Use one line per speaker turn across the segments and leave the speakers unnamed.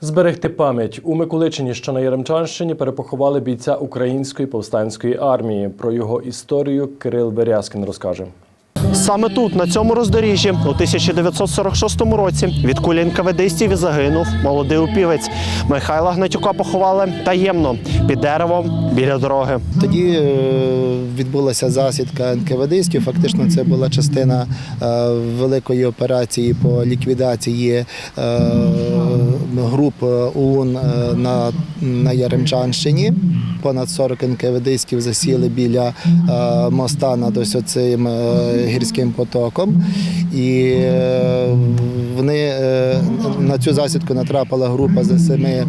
Зберегти пам'ять у Миколичині, що на Яремчанщині, перепоховали бійця української повстанської армії. Про його історію Кирил Берязкін розкаже.
Саме тут, на цьому роздоріжжі, у 1946 році від кулі НКВДистів і загинув молодий упівець. Михайла Гнатюка поховали таємно під деревом біля дороги.
Тоді е, відбулася засідка НКВДистів. Фактично, це була частина е, великої операції по ліквідації е, груп ОУН на Яремчанщині. Понад 40 НКВДистів засіли біля е, моста над ось оцим е, гірським потоком. І е, вони на цю засідку натрапила група з семи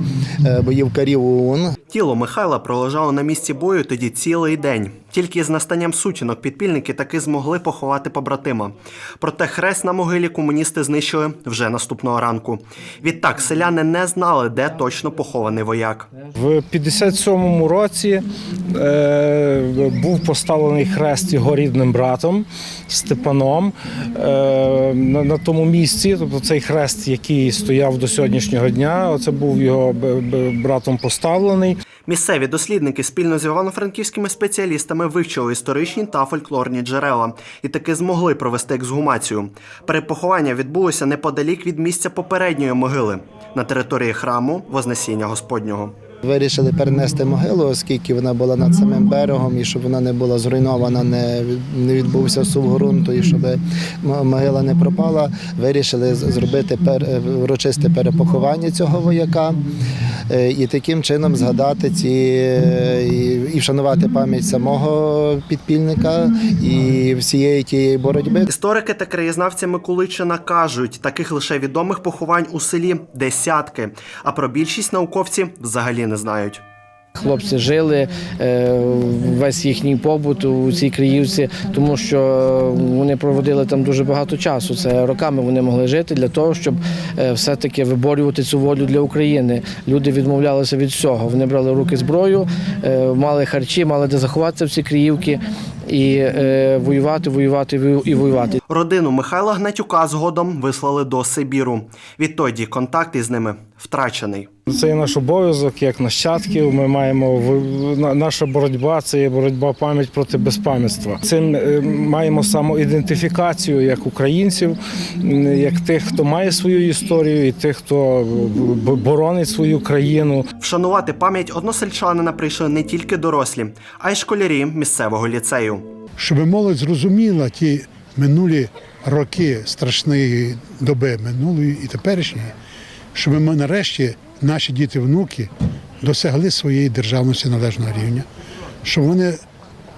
боївкарів ОУН.
Тіло Михайла пролежало на місці бою тоді цілий день. Тільки з настанням сутінок підпільники таки змогли поховати побратима. Проте хрест на могилі комуністи знищили вже наступного ранку. Відтак селяни не знали, де точно похований вояк.
В 57-му році е, був поставлений хрест його рідним братом Степаном е, на, на тому місці. Тобто цей хрест, який стояв до сьогоднішнього дня, це був його братом поставлений.
Місцеві дослідники спільно з івано-франківськими спеціалістами вивчили історичні та фольклорні джерела і таки змогли провести ексгумацію. Перепоховання відбулося неподалік від місця попередньої могили на території храму Вознесіння Господнього.
Вирішили перенести могилу, оскільки вона була над самим берегом, і щоб вона не була зруйнована, не, відбувся сув ґрунту, і щоб могила не пропала. Вирішили зробити пер, е, урочисте перепоховання цього вояка і таким чином згадати ці е, і вшанувати пам'ять самого підпільника і всієї тієї боротьби.
Історики та краєзнавці Миколичина кажуть, таких лише відомих поховань у селі десятки, а про більшість науковці взагалі не знають.
Хлопці жили е, весь їхній побут у цій Криївці, тому що вони проводили там дуже багато часу. Це роками вони могли жити для того, щоб е, все-таки виборювати цю волю для України. Люди відмовлялися від всього. Вони брали руки зброю, е, мали харчі, мали де заховатися в ці Криївки і воювати, воювати і воювати.
Родину Михайла Гнатюка згодом вислали до Сибіру. Відтоді контакт із ними втрачений.
Це є наш обов'язок як нащадків. Ми маємо наша боротьба це є боротьба пам'ять проти безпам'ятства. Цим е, маємо самоідентифікацію як українців, як тих, хто має свою історію, і тих, хто боронить свою країну.
Вшанувати пам'ять односельчанина прийшли не тільки дорослі, а й школярі місцевого ліцею.
щоб молодь зрозуміла ті минулі роки страшної доби минулої і теперішньої, щоб ми нарешті наші діти, внуки досягли своєї державності належного рівня, щоб вони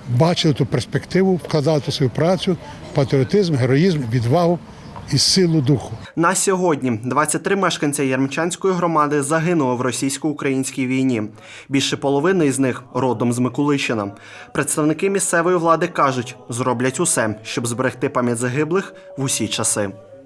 бачили ту перспективу, вкладали ту свою працю, патріотизм, героїзм, відвагу і силу духу.
На сьогодні 23 мешканця Ярмчанської громади загинули в російсько-українській війні. Більше половини із них родом з Миколичина. Представники місцевої влади кажуть, зроблять усе, щоб зберегти пам'ять загиблих в усі часи.